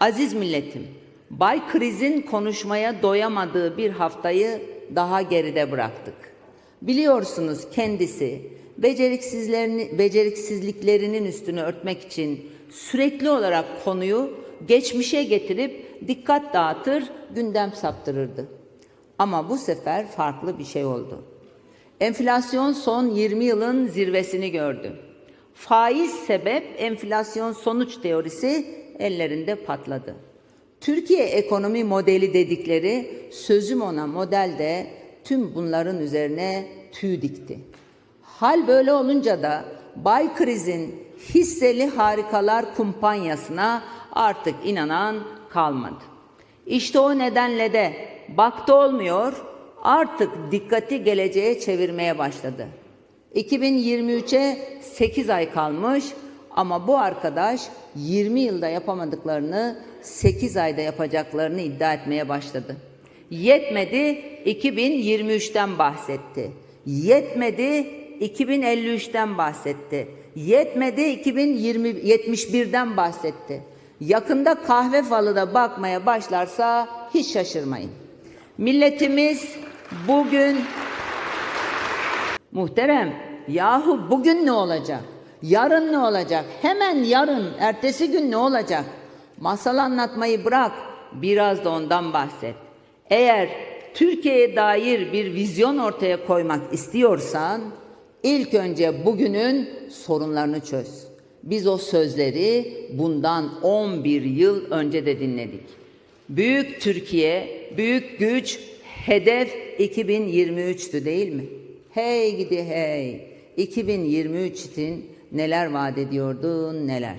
Aziz milletim, Bay Kriz'in konuşmaya doyamadığı bir haftayı daha geride bıraktık. Biliyorsunuz kendisi beceriksizlerini, beceriksizliklerinin üstünü örtmek için sürekli olarak konuyu geçmişe getirip dikkat dağıtır, gündem saptırırdı. Ama bu sefer farklı bir şey oldu. Enflasyon son 20 yılın zirvesini gördü. Faiz sebep enflasyon sonuç teorisi ellerinde patladı. Türkiye ekonomi modeli dedikleri sözüm ona modelde tüm bunların üzerine tüy dikti. Hal böyle olunca da Bay Kriz'in hisseli harikalar kumpanyasına artık inanan kalmadı. İşte o nedenle de baktı olmuyor, artık dikkati geleceğe çevirmeye başladı. 2023'e 8 ay kalmış ama bu arkadaş 20 yılda yapamadıklarını 8 ayda yapacaklarını iddia etmeye başladı. Yetmedi 2023'ten bahsetti. Yetmedi 2053'ten bahsetti. Yetmedi 2071'den bahsetti. Yakında kahve falı da bakmaya başlarsa hiç şaşırmayın. Milletimiz bugün Muhterem, yahu bugün ne olacak? Yarın ne olacak? Hemen yarın, ertesi gün ne olacak? Masal anlatmayı bırak, biraz da ondan bahset. Eğer Türkiye'ye dair bir vizyon ortaya koymak istiyorsan, ilk önce bugünün sorunlarını çöz. Biz o sözleri bundan 11 yıl önce de dinledik. Büyük Türkiye, büyük güç, hedef 2023'tü değil mi? Hey gidi hey. 2023 için neler vaat ediyordun neler.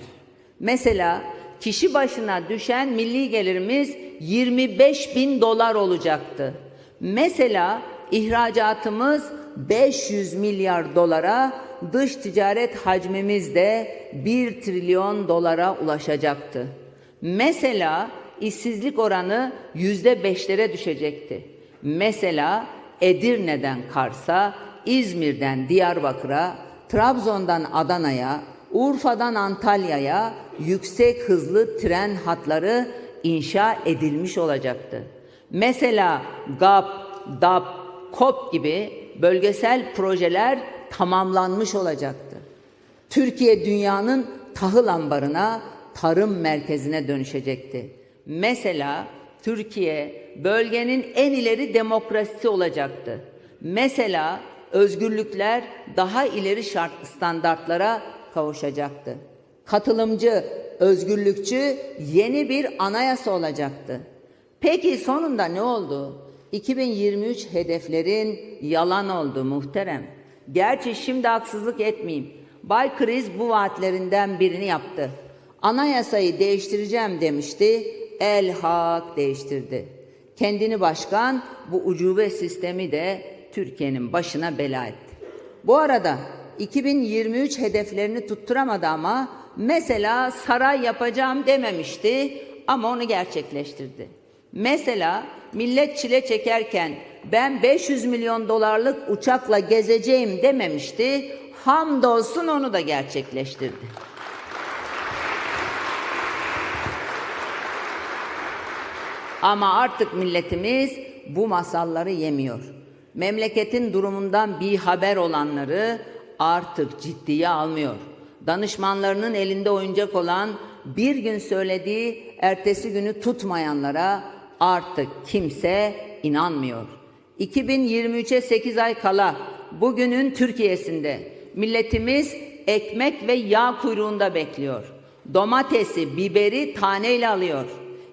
Mesela kişi başına düşen milli gelirimiz 25 bin dolar olacaktı. Mesela ihracatımız 500 milyar dolara, dış ticaret hacmimiz de 1 trilyon dolara ulaşacaktı. Mesela işsizlik oranı yüzde beşlere düşecekti. Mesela Edirne'den Kars'a, İzmir'den Diyarbakır'a, Trabzon'dan Adana'ya, Urfa'dan Antalya'ya yüksek hızlı tren hatları inşa edilmiş olacaktı. Mesela GAP, DAP, KOP gibi bölgesel projeler tamamlanmış olacaktı. Türkiye dünyanın tahıl ambarına, tarım merkezine dönüşecekti. Mesela Türkiye bölgenin en ileri demokrasisi olacaktı. Mesela özgürlükler daha ileri şart standartlara kavuşacaktı. Katılımcı, özgürlükçü yeni bir anayasa olacaktı. Peki sonunda ne oldu? 2023 hedeflerin yalan oldu muhterem. Gerçi şimdi haksızlık etmeyeyim. Bay Kriz bu vaatlerinden birini yaptı. Anayasayı değiştireceğim demişti. El hak değiştirdi. Kendini başkan bu ucube sistemi de Türkiye'nin başına bela etti. Bu arada 2023 hedeflerini tutturamadı ama mesela saray yapacağım dememişti ama onu gerçekleştirdi. Mesela millet çile çekerken ben 500 milyon dolarlık uçakla gezeceğim dememişti. Hamdolsun onu da gerçekleştirdi. Ama artık milletimiz bu masalları yemiyor. Memleketin durumundan bir haber olanları artık ciddiye almıyor. Danışmanlarının elinde oyuncak olan bir gün söylediği ertesi günü tutmayanlara artık kimse inanmıyor. 2023'e 8 ay kala bugünün Türkiye'sinde milletimiz ekmek ve yağ kuyruğunda bekliyor. Domatesi, biberi taneyle alıyor.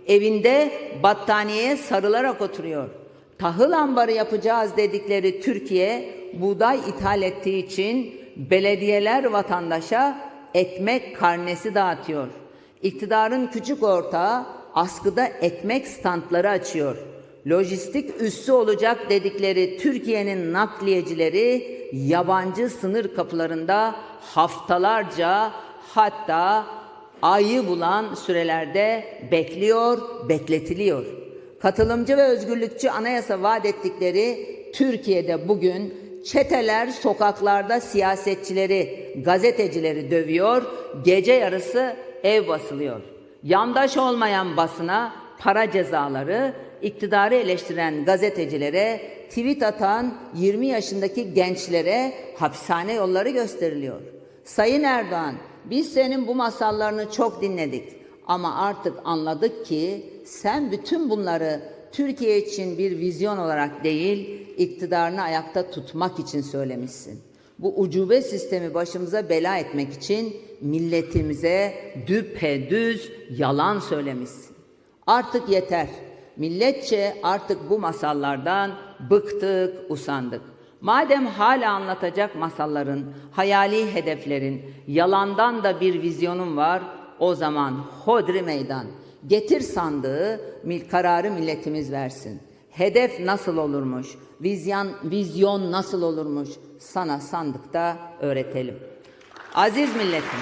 Evinde battaniyeye sarılarak oturuyor. Tahıl ambarı yapacağız dedikleri Türkiye buğday ithal ettiği için belediyeler vatandaşa ekmek karnesi dağıtıyor. İktidarın küçük ortağı askıda ekmek standları açıyor. Lojistik üssü olacak dedikleri Türkiye'nin nakliyecileri yabancı sınır kapılarında haftalarca hatta ayı bulan sürelerde bekliyor, bekletiliyor. Katılımcı ve özgürlükçü anayasa vaat ettikleri Türkiye'de bugün çeteler sokaklarda siyasetçileri, gazetecileri dövüyor, gece yarısı ev basılıyor. Yandaş olmayan basına para cezaları, iktidarı eleştiren gazetecilere, tweet atan 20 yaşındaki gençlere hapishane yolları gösteriliyor. Sayın Erdoğan, biz senin bu masallarını çok dinledik ama artık anladık ki sen bütün bunları Türkiye için bir vizyon olarak değil, iktidarını ayakta tutmak için söylemişsin. Bu ucube sistemi başımıza bela etmek için milletimize düpedüz yalan söylemişsin. Artık yeter. Milletçe artık bu masallardan bıktık, usandık. Madem hala anlatacak masalların, hayali hedeflerin, yalandan da bir vizyonun var, o zaman hodri meydan. Getir sandığı, kararı milletimiz versin. Hedef nasıl olurmuş? Vizyon, vizyon nasıl olurmuş? Sana sandıkta öğretelim. Aziz milletim.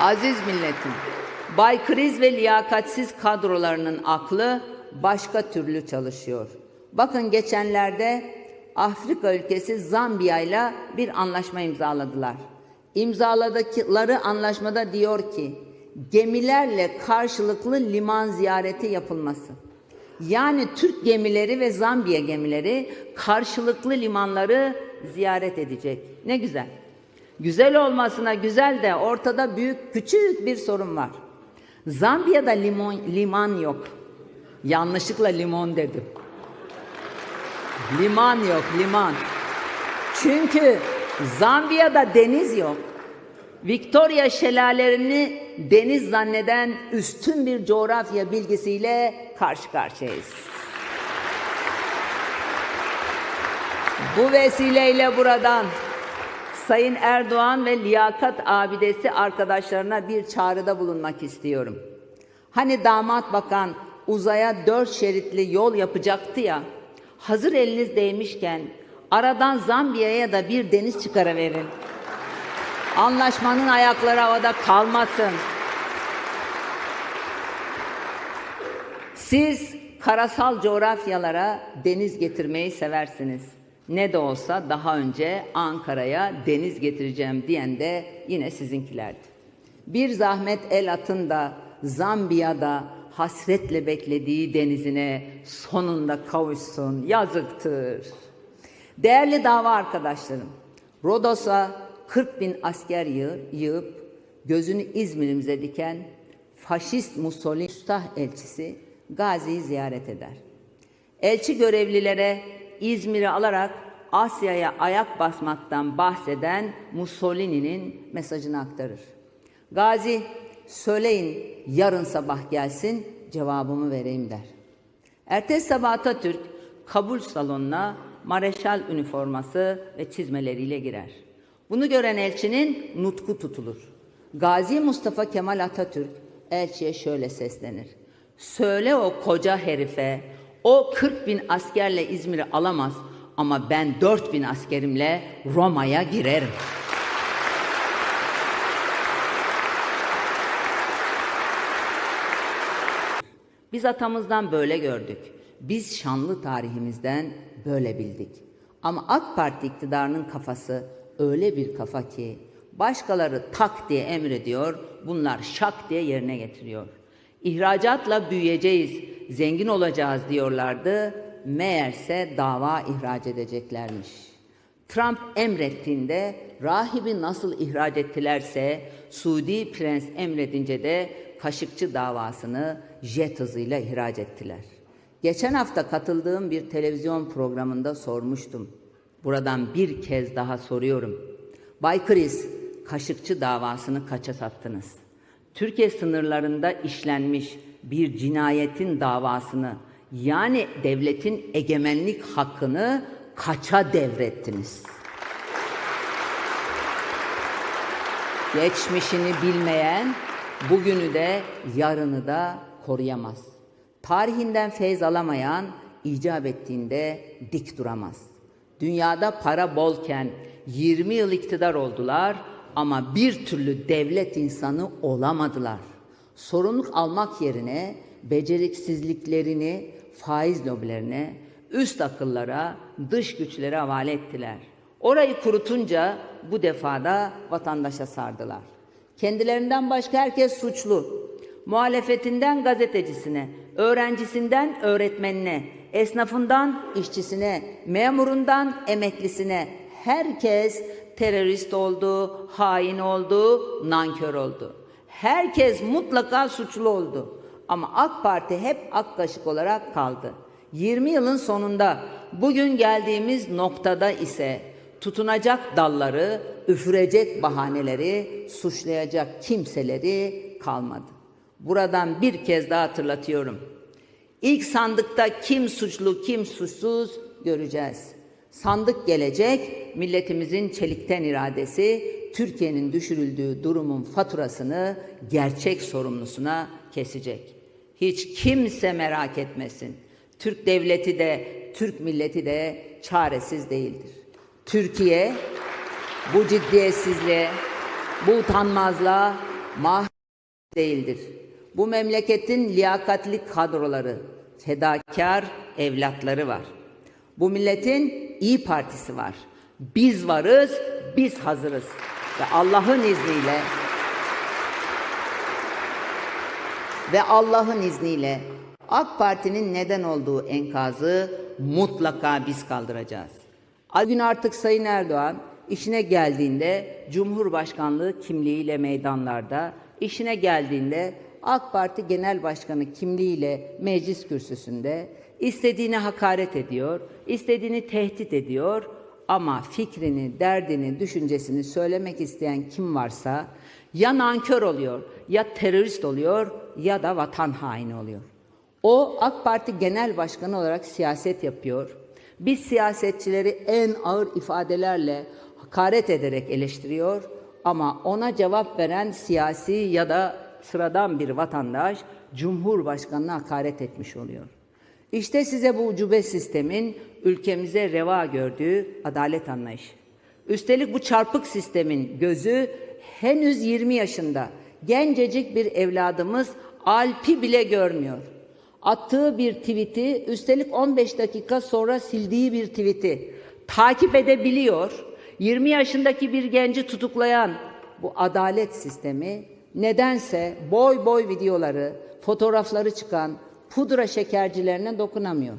Aziz milletim. Bay Kriz ve liyakatsiz kadrolarının aklı başka türlü çalışıyor. Bakın geçenlerde Afrika ülkesi Zambiya ile bir anlaşma imzaladılar. İmzaladıkları anlaşmada diyor ki gemilerle karşılıklı liman ziyareti yapılması. Yani Türk gemileri ve Zambiya gemileri karşılıklı limanları ziyaret edecek. Ne güzel. Güzel olmasına güzel de ortada büyük küçük bir sorun var. Zambiya'da limon, liman yok. Yanlışlıkla limon dedim. Liman yok, liman. Çünkü Zambiya'da deniz yok. Victoria şelalelerini deniz zanneden üstün bir coğrafya bilgisiyle karşı karşıyayız. Bu vesileyle buradan Sayın Erdoğan ve liyakat abidesi arkadaşlarına bir çağrıda bulunmak istiyorum. Hani damat bakan uzaya dört şeritli yol yapacaktı ya, hazır eliniz değmişken aradan Zambiya'ya da bir deniz çıkarıverin. Anlaşmanın ayakları havada kalmasın. Siz karasal coğrafyalara deniz getirmeyi seversiniz. Ne de olsa daha önce Ankara'ya deniz getireceğim diyen de yine sizinkilerdi. Bir zahmet el atın da Zambiya'da hasretle beklediği denizine sonunda kavuşsun. Yazıktır. Değerli dava arkadaşlarım, Rodos'a 40 bin asker yığ- yığıp gözünü İzmir'imize diken faşist Mussolini Üstah elçisi Gazi'yi ziyaret eder. Elçi görevlilere İzmir'i alarak Asya'ya ayak basmaktan bahseden Mussolini'nin mesajını aktarır. Gazi, söyleyin yarın sabah gelsin cevabımı vereyim der. Ertesi sabah Atatürk kabul salonuna mareşal üniforması ve çizmeleriyle girer. Bunu gören elçinin nutku tutulur. Gazi Mustafa Kemal Atatürk elçiye şöyle seslenir. Söyle o koca herife, o 40 bin askerle İzmir'i alamaz ama ben 4 bin askerimle Roma'ya girerim. Biz atamızdan böyle gördük. Biz şanlı tarihimizden böyle bildik. Ama AK Parti iktidarının kafası öyle bir kafa ki başkaları tak diye emrediyor, bunlar şak diye yerine getiriyor. İhracatla büyüyeceğiz, zengin olacağız diyorlardı. Meğerse dava ihraç edeceklermiş. Trump emrettiğinde rahibi nasıl ihraç ettilerse Suudi prens emredince de Kaşıkçı davasını jet hızıyla ihraç ettiler. Geçen hafta katıldığım bir televizyon programında sormuştum. Buradan bir kez daha soruyorum. Bay Kriz, Kaşıkçı davasını kaça sattınız? Türkiye sınırlarında işlenmiş bir cinayetin davasını yani devletin egemenlik hakkını kaça devrettiniz? Geçmişini bilmeyen bugünü de yarını da koruyamaz. Tarihinden feyz alamayan icap ettiğinde dik duramaz. Dünyada para bolken 20 yıl iktidar oldular ama bir türlü devlet insanı olamadılar. Sorumluluk almak yerine beceriksizliklerini faiz lobilerine, üst akıllara, dış güçlere havale ettiler. Orayı kurutunca bu defada vatandaşa sardılar. Kendilerinden başka herkes suçlu. Muhalefetinden gazetecisine, öğrencisinden öğretmenine, esnafından işçisine, memurundan emeklisine herkes terörist oldu, hain oldu, nankör oldu. Herkes mutlaka suçlu oldu. Ama AK Parti hep ak kaşık olarak kaldı. 20 yılın sonunda bugün geldiğimiz noktada ise tutunacak dalları, üfürecek bahaneleri, suçlayacak kimseleri kalmadı. Buradan bir kez daha hatırlatıyorum. İlk sandıkta kim suçlu, kim suçsuz göreceğiz. Sandık gelecek, milletimizin çelikten iradesi Türkiye'nin düşürüldüğü durumun faturasını gerçek sorumlusuna kesecek. Hiç kimse merak etmesin. Türk devleti de, Türk milleti de çaresiz değildir. Türkiye bu ciddiyetsizliğe, bu utanmazlığa mahkum değildir. Bu memleketin liyakatli kadroları, fedakar evlatları var. Bu milletin iyi partisi var. Biz varız, biz hazırız. Ve Allah'ın izniyle ve Allah'ın izniyle AK Parti'nin neden olduğu enkazı mutlaka biz kaldıracağız. Gün artık Sayın Erdoğan işine geldiğinde Cumhurbaşkanlığı kimliğiyle meydanlarda, işine geldiğinde AK Parti Genel Başkanı kimliğiyle meclis kürsüsünde istediğini hakaret ediyor, istediğini tehdit ediyor ama fikrini, derdini, düşüncesini söylemek isteyen kim varsa ya nankör oluyor, ya terörist oluyor ya da vatan haini oluyor. O AK Parti Genel Başkanı olarak siyaset yapıyor. Biz siyasetçileri en ağır ifadelerle hakaret ederek eleştiriyor ama ona cevap veren siyasi ya da sıradan bir vatandaş Cumhurbaşkanına hakaret etmiş oluyor. İşte size bu ucube sistemin ülkemize reva gördüğü adalet anlayışı. Üstelik bu çarpık sistemin gözü henüz 20 yaşında gencecik bir evladımız Alp'i bile görmüyor. Attığı bir tweet'i üstelik 15 dakika sonra sildiği bir tweet'i takip edebiliyor. 20 yaşındaki bir genci tutuklayan bu adalet sistemi nedense boy boy videoları, fotoğrafları çıkan pudra şekercilerine dokunamıyor.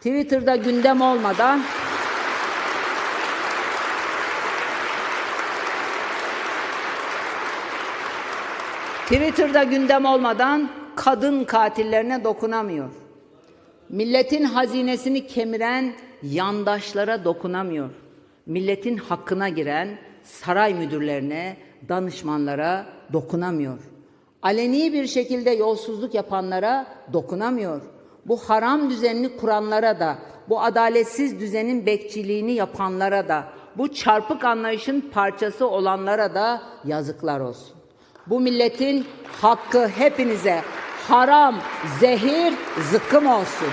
Twitter'da gündem olmadan Twitter'da gündem olmadan kadın katillerine dokunamıyor. Milletin hazinesini kemiren yandaşlara dokunamıyor. Milletin hakkına giren saray müdürlerine, danışmanlara dokunamıyor. Aleni bir şekilde yolsuzluk yapanlara dokunamıyor. Bu haram düzenini kuranlara da, bu adaletsiz düzenin bekçiliğini yapanlara da, bu çarpık anlayışın parçası olanlara da yazıklar olsun. Bu milletin hakkı hepinize haram, zehir, zıkkım olsun.